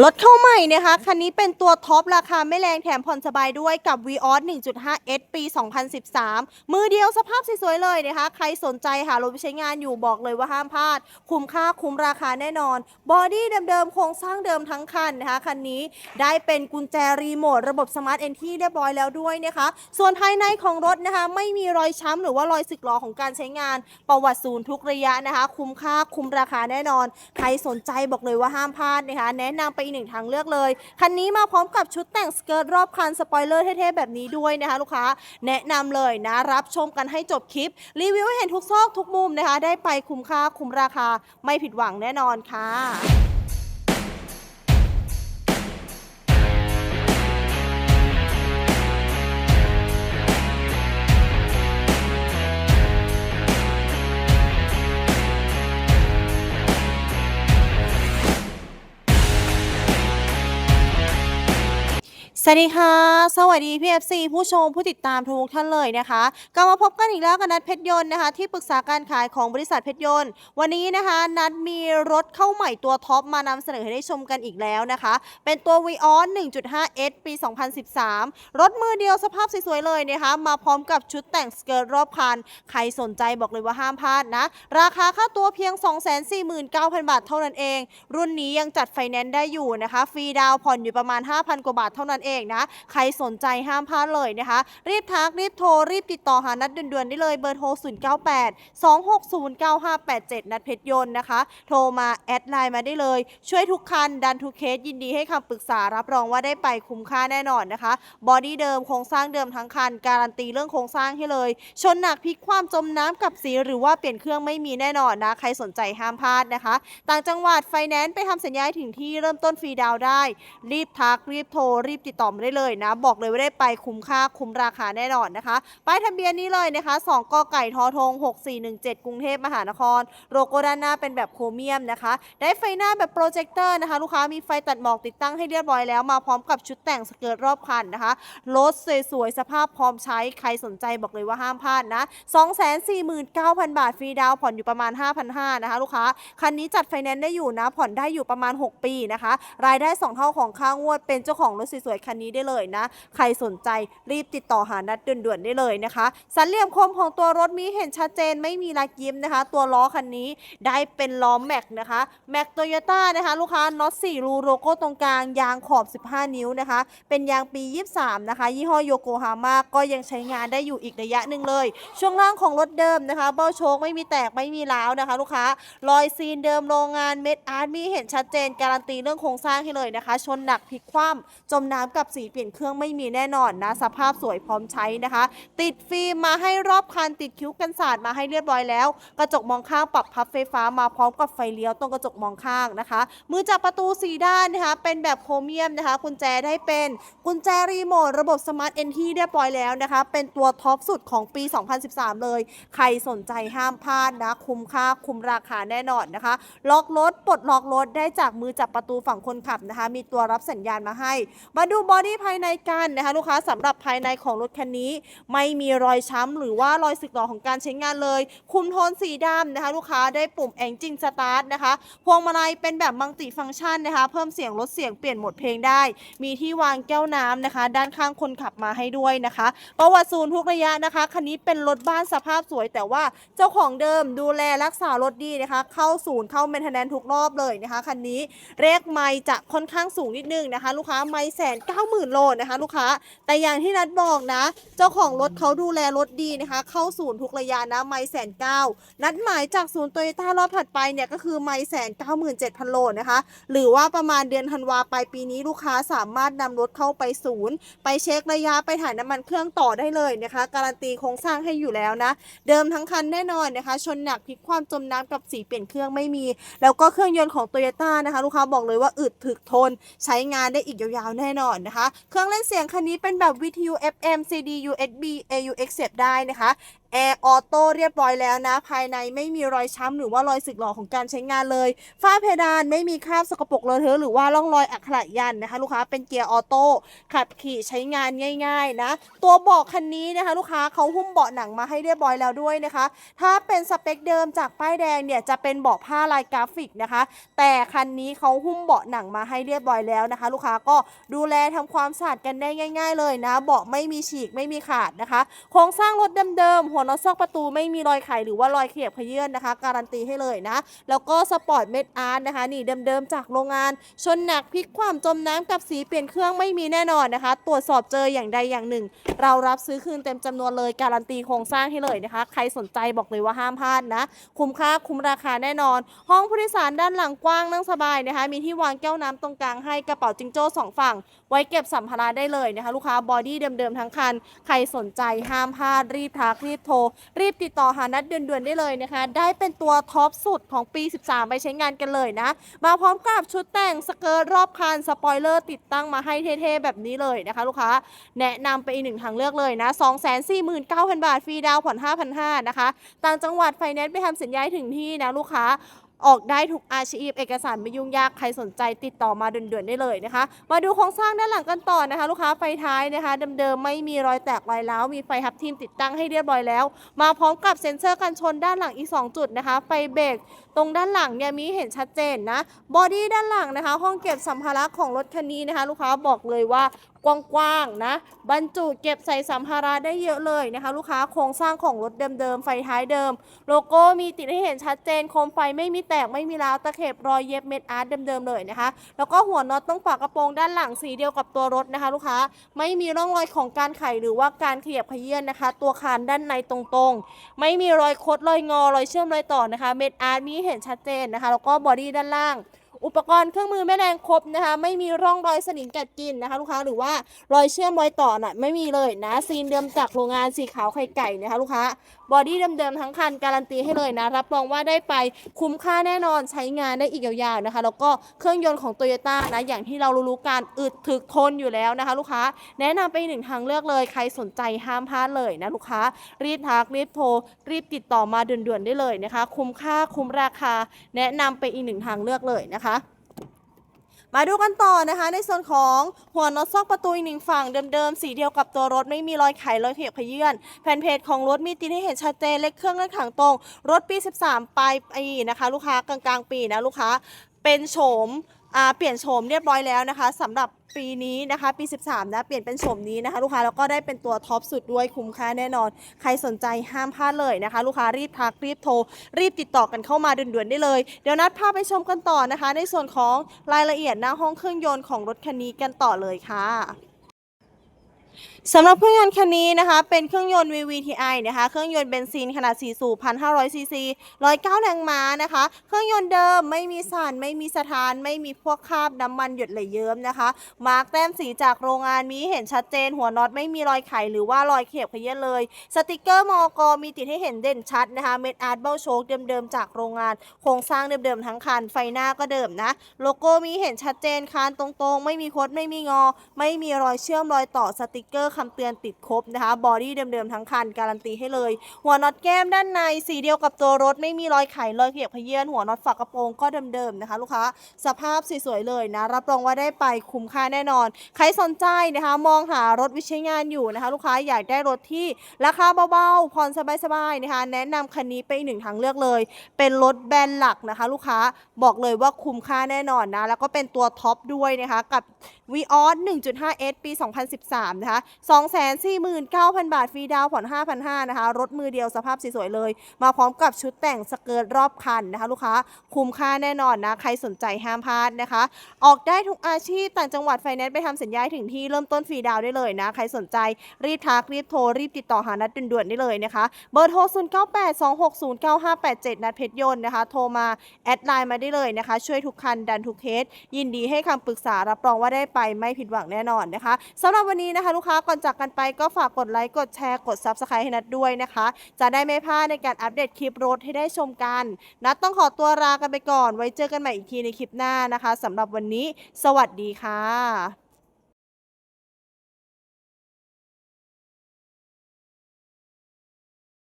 รถเข้าใหม่นะคะ คันนี้เป็นตัวท็อปราคาไม่แรงแถมผ่อนสบายด้วยกับ v ีออส 1.5 S ปี 2013 มือเดียวสภาพสวยๆเลยนะคะ ใครสนใจหารถไปใช้งานอยู่บอกเลยว่าห้ามพลาด คุ้มค่าคุ้มราคาแน่นอน บอดี้เดิมๆ โครงสร้างเดิมทั้งคันนะคะ คันนี้ได้เป็นกุญแจรีโมท ระบบสมาร์ทเอนที่เรียบร้อยแล้วด้วยนะคะ ส่วนภายในของรถนะคะ ไม่มีรอยช้ำหรือว่ารอยสึกหรอของการใช้งาน ประวัติศูนย์ทุกระยะนะคะ คุ้มค่าคุ้มราคาแน่นอน ใครสนใจบอกเลยว่าห้ามพลาดนะคะ แนะนำไปอีกหนึ่งทางเลือกเลย คันนี้มาพร้อมกับชุดแต่งสเกิร์ตรอบคันสปอยเลอร์เท่ๆแบบนี้ด้วยนะคะลูกค้าแนะนำเลยนะรับชมกันให้จบคลิป รีวิวให้เห็นทุกซอกทุกมุมนะคะ ได้ไปคุ้มค่าคุ้มราคาไม่ผิดหวังแน่นอนค่ะ สวัสดีค่ะ สวัสดีพี่ FC ผู้ชมผู้ติดตามทุกท่านเลยนะคะกลับมาพบกันอีกแล้วกับนัดเพชรยนต์นะคะ ที่ปรึกษาการขายของบริษัทเพชรยนต์ วันนี้นะคะ นัดมีรถเข้าใหม่ตัวท็อปมานำเสนอให้ได้ชมกันอีกแล้วนะคะ เป็นตัว v ีออส1.5 S ปี 2013 รถมือเดียวสภาพสวยๆเลยนะคะ มาพร้อมกับชุดแต่งสเกิร์ตรอบคัน ใครสนใจบอกเลยว่าห้ามพลาดนะ ราคาค่าตัวเพียง 249,000 บาทเท่านั้นเอง รุ่นนี้ยังจัดไฟแนนซ์ได้อยู่นะคะฟรีดาวผ่อนอยู่ประมาณ 5,000 กว่าบาทเท่านั้นเองนะ ใครสนใจห้ามพลาดเลยนะคะ รีบทัก รีบโทร รีบติดต่อหานัดด่วนๆได้เลยเบอร์โทร 098 260 9587 นัดเพชรยนต์นะคะ โทรมาแอดไลน์มาได้เลย ช่วยทุกคัน ดันทุกเคสยินดีให้คำปรึกษารับรองว่าได้ไปคุ้มค่าแน่นอนนะคะ บอดี้เดิมโครงสร้างเดิมทั้งคัน การันตีเรื่องโครงสร้างให้เลย ชนหนักพลิกความจมน้ำกับสีหรือว่าเปลี่ยนเครื่องไม่มีแน่นอนนะ ใครสนใจห้ามพลาดนะคะ ต่างจังหวัดไฟแนนซ์ไปทำสัญญาถึงที่เริ่มต้นฟรีดาวได้ รีบทักรีบโทรรีบติดต่อมาได้เลยนะ บอกเลยว่าได้ไปคุ้มค่าคุ้มราคาแน่นอนนะคะป้ายทะเบียนนี้เลยนะคะ 2กไก่ทอทง 6417 กรุงเทพมหานคร โลโก้ด้านหน้าเป็นแบบโครเมียมนะคะ ได้ไฟหน้าแบบโปรเจคเตอร์นะคะ ลูกค้ามีไฟตัดหมอกติดตั้งให้เรียบร้อยแล้วมาพร้อมกับชุดแต่งสเกิร์ตรอบคันนะคะรถสวยๆสภาพพร้อมใช้ใครสนใจบอกเลยว่าห้ามพลาดนะ249,000 บาทฟรีดาวผ่อนอยู่ประมาณ 5,500นะคะลูกค้าคันนี้จัดไฟแนนซ์ได้อยู่นะผ่อนได้อยู่ประมาณ 6 ปีนะคะ รายได้ 2 เท่าของค่างวดเป็นเจ้าของรถสวยๆคันนี้ได้เลยนะ ใครสนใจรีบติดต่อหานัดด่วนๆได้เลยนะคะสันเหลี่ยมคมของตัวรถมีเห็นชัดเจนไม่มีรักยิ้มนะคะ ตัวล้อคันนี้ได้เป็นล้อแม็กนะคะแม็กโตโยต้านะคะลูกค้าน็อต4รูโลโก้ตรงกลางยางขอบ 15 นิ้วนะคะ เป็นยางปี 23 นะคะ ยี่ห้อโยโกฮาม่าก็ยังใช้งานได้อยู่อีกระยะหนึ่งเลย ช่วงล่างของรถเดิมนะคะ เบ้าโชคไม่มีแตกไม่มีร้าวนะคะ ลูกค้ารอยซีนเดิมโรงงานเม็ดอาร์ตมีเห็นชัดเจนการันตีเรื่องโครงสร้างให้เลยนะคะ ชนหนักพลิกคว่ำจมน้ำกับสีเปลี่ยนเครื่องไม่มีแน่นอนนะสภาพสวยพร้อมใช้นะคะ ติดฟิล์มมาให้รอบคันติดคิ้วกันสาดมาให้เรียบร้อยแล้ว กระจกมองข้างปรับพับไฟฟ้ามาพร้อมกับไฟเลี้ยวตรงกระจกมองข้างนะคะ มือจับประตูสีด้านนะคะเป็นแบบโครเมียมนะคะ กุญแจได้เป็นกุญแจรีโมทระบบสมาร์ทเอนที่เรียบร้อยแล้วนะคะ เป็นตัวท็อปสุดของปี 2013 เลย ใครสนใจห้ามพลาดนะ คุ้มค่าคุ้มราคาแน่นอนนะคะ ล็อกรถปลดล็อกรถได้จากมือจับประตูฝั่งคนขับนะคะ มีตัวรับสัญญาณมาให้ มาดูบอดี้ภายในกันนะคะลูกค้าสำหรับภายในของรถคันนี้ ไม่มีรอยช้ำหรือว่ารอยสึกหรอของการใช้งานเลย คุมโทนสีดำนะคะ ลูกค้าได้ปุ่มแองจินสตาร์ทนะคะพวงมาลัยเป็นแบบมัลติฟังก์ชันนะคะ เพิ่มเสียงลดเสียงเปลี่ยนโหมดเพลงได้ มีที่วางแก้วน้ำนะคะ ด้านข้างคนขับมาให้ด้วยนะคะประวัติศูนย์ทุกระยะนะคะคันนี้เป็นรถบ้านสภาพสวย แต่ว่าเจ้าของเดิมดูแลรักษารถดีนะคะ เข้าศูนย์เข้าเมนเทนแนนทุกรอบเลยนะคะคันนี้เรียกไมค์จะค่อนข้างสูงนิดนึงนะคะ ลูกค้าไมค์แสนเก้าหมื่นโลนะคะลูกค้า แต่อย่างที่นัดบอกนะ เจ้าของรถเขาดูแลรถดีนะคะ เข้าศูนย์ทุกระยะนะไมค์แสนเก้านัดหมายจากศูนย์โตโยต้ารอบถัดไปเนี่ยก็คือไมค์แสนเก้าหมื่นเจ็ดพันโลนะคะ หรือว่าประมาณเดือนธันวาปลายปีนี้ลูกค้าสามารถนำรถเข้าไปศูนย์ ไปเช็คระยะไปถ่ายน้ำมันเครื่องต่อได้เลยนะคะ การันตีโครงสร้างให้อยู่แล้วนะ เดิมทั้งคันแน่นอนนะคะ ชนหนักพลิกความจมน้ำกับสีเปลี่ยนเครื่องไม่มี แล้วก็เครื่องยนต์ของโตโยต้านะคะ ลูกค้าบอกเลยว่าอึดถึกทนใช้งานได้อีกยาวๆแน่นอนนะคะเครื่องเล่นเสียงคันนี้เป็นแบบวิทยุ FM CD USB AUX เสียบได้นะคะ แอร์ออโต้เรียบร้อยแล้วนะ ภายในไม่มีรอยช้ำหรือว่ารอยสึกหรอของการใช้งานเลย ฝ้าเพดานไม่มีคราบสกปรกเลอะเทอะหรือว่าร่องรอยอักขระยันนะคะ ลูกค้าเป็นเกียร์ออโต้ขับขี่ใช้งานง่าย ๆ นะ ตัวเบาะคันนี้นะคะ ลูกค้าเขาหุ้มเบาะหนังมาให้เรียบร้อยแล้วด้วยนะคะ ถ้าเป็นสเปคเดิมจากป้ายแดงเนี่ยจะเป็นเบาะผ้าลายกราฟิกนะคะ แต่คันนี้เขาหุ้มเบาะหนังมาให้เรียบร้อยแล้วนะคะ ลูกค้าก็ดูแลทำความสะอาดกันได้ง่าย ๆ เลยนะ เบาะไม่มีฉีกไม่มีขาดนะคะ โครงสร้างรถเดิมๆหัวน็อตซอกประตูไม่มีรอยไขหรือว่ารอยเขียบขยื่นนะคะ การันตีให้เลยนะ แล้วก็สปอร์ตเม็ดอาร์ตนะคะนี่เดิมๆจากโรงงาน ชนหนักพลิกความจมน้ำกับสีเปลี่ยนเครื่องไม่มีแน่นอนนะคะ ตรวจสอบเจออย่างใดอย่างหนึ่ง เรารับซื้อคืนเต็มจำนวนเลยการันตีโครงสร้างให้เลยนะคะ ใครสนใจบอกเลยว่าห้ามพลาดนะ คุ้มค่าคุ้มราคาแน่นอน ห้องผู้โดยสารด้านหลังกว้างนั่งสบายนะคะ มีที่วางแก้วน้ำตรงกลางให้กระเป๋าจิงโจ้สองฝั่ง ไว้เก็บสัมภาระได้เลยนะคะ ลูกค้าบอดี้เดิมๆทั้งคัน ใครสนใจห้ามพลาดรีบทักรีบโทรรีบติดต่อหานัดเดือนๆได้เลยนะคะ ได้เป็นตัวท็อปสุดของปี 13 ไปใช้งานกันเลยนะ มาพร้อมกับชุดแต่งสเกิร์ตรอบคันสปอยเลอร์ติดตั้งมาให้เท่ๆ แบบนี้เลยนะคะ ลูกค้าแนะนำไปอีกหนึ่งทางเลือกเลยนะ 249,000 บาทฟรีดาวผ่อน 5,500นะคะ ต่างจังหวัดไฟแนนซ์ไปทำสัญญาถึงที่นะลูกค้า ออกได้ทุกอาชีพ เอกสารไม่ยุ่งยากใครสนใจติดต่อมาด่วนๆได้เลยนะคะ มาดูโครงสร้างด้านหลังกันต่อนะคะ ลูกค้าไฟท้ายนะคะเดิมๆไม่มีรอยแตกรอยร้าวมีไฟทับทิมติดตั้งให้เรียบร้อยแล้ว มาพร้อมกับเซ็นเซอร์กันชนด้านหลังอีก 2 จุดนะคะ ไฟเบรกตรงด้านหลังเนี่ยมีเห็นชัดเจนนะบอดี้ด้านหลังนะคะ ห้องเก็บสัมภาระของรถคันนี้นะคะ ลูกค้าบอกเลยว่า กว้างๆนะ บรรจุเก็บใส่สัมภาระได้เยอะเลยนะคะ ลูกค้าโครงสร้างของรถเดิมๆ ไฟท้ายเดิม โลโก้มีติดให้เห็นชัดเจนโคมไฟไม่มีแตกไม่มีร้าวตะเข็บรอยเย็บเม็ดอาร์ตเดิมๆเลยนะคะ แล้วก็หัวน็อตต้องฝากระโปรงด้านหลังสีเดียวกับตัวรถนะคะ ลูกค้าไม่มีร่องรอยของการไขหรือว่าการเขยับเขยื่นนะคะ ตัวคานด้านในตรงๆ ไม่มีรอยคดรอยงอรอยเชื่อมรอยต่อนะคะ เม็ดอาร์ตมีเห็นชัดเจนนะคะ แล้วก็บอดี้ด้านล่าง อุปกรณ์เครื่องมือแม่แรงครบนะคะ ไม่มีร่องรอยสนิมกัดกินนะคะ ลูกค้าหรือว่ารอยเชื่อมรอยต่อน่ะไม่มีเลยนะซีนเดิมจากโรงงานสีขาวไข่ไก่นะคะลูกค้า บอดี้เดิมๆทั้งคันการันตีให้เลยนะ รับรองว่าได้ไปคุ้มค่าแน่นอนใช้งานได้อีกยาวๆนะคะ แล้วก็เครื่องยนต์ของโตโยต้านะอย่างที่เรารู้ๆกันอึดถึกทนอยู่แล้วนะคะ ลูกค้าแนะนำไปอีกหนึ่งทางเลือกเลย ใครสนใจห้ามพลาดเลยนะลูกค้า รีบทักรีบโทร รีบติดต่อมาด่วนๆได้เลยนะคะ คุ้มค่าคุ้มราคา แนะนำไปอีกหนึ่งทางเลือกเลยนะคะ มาดูกันต่อนะคะ ในส่วนของหัวน็อตซอกประตูอีกหนึ่งฝั่งเดิมๆ สีเดียวกับตัวรถไม่มีรอยไขรอยเขียบขยื่นแผ่นเพจของรถมีตีนให้เห็นชัดเจนเล็กเครื่องเลขถังตรง รถปี 13ปลายปีนะคะ ลูกค้ากลางๆ ปีนะลูกค้าเป็นโฉม เปลี่ยนโฉมเรียบร้อยแล้วนะคะสำหรับปีนี้นะคะ ปี 13 นะเปลี่ยนเป็นโฉมนี้นะคะ ลูกค้าแล้วก็ได้เป็นตัวท็อปสุดด้วยคุ้มค่าแน่นอน ใครสนใจห้ามพลาดเลยนะคะ ลูกค้ารีบทักรีบโทร รีบติดต่อกันเข้ามาด่วนๆได้เลย เดี๋ยวนัดพาไปชมกันต่อนะคะ ในส่วนของรายละเอียดหน้าห้องเครื่องยนต์ของรถคันนี้กันต่อเลยค่ะ สำหรับเครื่องยนต์คันนี้นะคะ เป็นเครื่องยนต์ VVTi นะคะ เครื่องยนต์เบนซินขนาด 4 สูบ 1,500 ซีซี 109 แรงม้านะคะ เครื่องยนต์เดิมไม่มีสั่นไม่มีสถาน ไม่มีพวกคราบน้ำมันหยดไหลเยิ้มนะคะ มาร์กแต้มสีจากโรงงานมีเห็นชัดเจน หัวน็อตไม่มีรอยไขหรือว่ารอยเขียบขยื่นเลย สติกเกอร์มอกมีติดให้เห็นเด่นชัดนะคะ เม็ดอาร์ตเบลโชคเดิมๆจากโรงงาน โครงสร้างเดิมๆทั้งคัน ไฟหน้าก็เดิมนะ โลโก้มีเห็นชัดเจนคานตรงๆ ไม่มีคดไม่มีงอ ไม่มีรอยเชื่อมรอยต่อสติกเกอร์คำเตือนติดครบนะคะ บอดี้เดิมๆทั้งคันการันตีให้เลย หัวน็อตแก้มด้านในสีเดียวกับตัวรถไม่มีรอยไขรอยเขียบขยื่นหัวน็อตฝากระโปรงก็เดิมๆนะคะ ลูกค้าสภาพสวยๆเลยนะ รับรองว่าได้ไปคุ้มค่าแน่นอน ใครสนใจนะคะ มองหารถวิชงานอยู่นะคะ ลูกค้าอยากได้รถที่ราคาเบาๆผ่อนสบายๆนะคะ แนะนำคันนี้ไปอีกหนึ่งทางเลือกเลย เป็นรถแบรนด์หลักนะคะ ลูกค้าบอกเลยว่าคุ้มค่าแน่นอนนะ แล้วก็เป็นตัวท็อปด้วยนะคะ กับ v ีออส 1.5S ปี 2013 นะคะ249,000 บาทฟรีดาวผ่อน 5,500นะคะ รถมือเดียวสภาพสวยๆเลย มาพร้อมกับชุดแต่งสเกิร์ตรอบคันนะคะ ลูกค้าคุ้มค่าแน่นอนนะ ใครสนใจห้ามพลาดนะคะ ออกได้ทุกอาชีพต่างจังหวัดไฟแนนซ์ไปทำสัญญาถึงที่เริ่มต้นฟรีดาวได้เลยนะ ใครสนใจรีบทักรีบโทร รีบติดต่อหานัดด่วนๆได้เลยนะคะ เบอร์โทร 0982609587 นัดเพชรยนต์นะคะ โทรมา แอดไลน์มาได้เลยนะคะ ช่วยทุกคันดันทุกเคสยินดีให้คำปรึกษารับรองว่าได้ไปไม่ผิดหวังแน่นอนนะคะสำหรับวันนี้นะคะลูกค้าก่อนจากกันไปก็ฝากกดไลค์กดแชร์กด Subscribe ให้นัดด้วยนะคะ จะได้ไม่พลาดในการอัปเดตคลิปรถให้ได้ชมกัน นัดต้องขอตัวลากันไปก่อน ไว้เจอกันใหม่อีกทีในคลิปหน้านะคะสำหรับวันนี้ สวัสดีค่ะ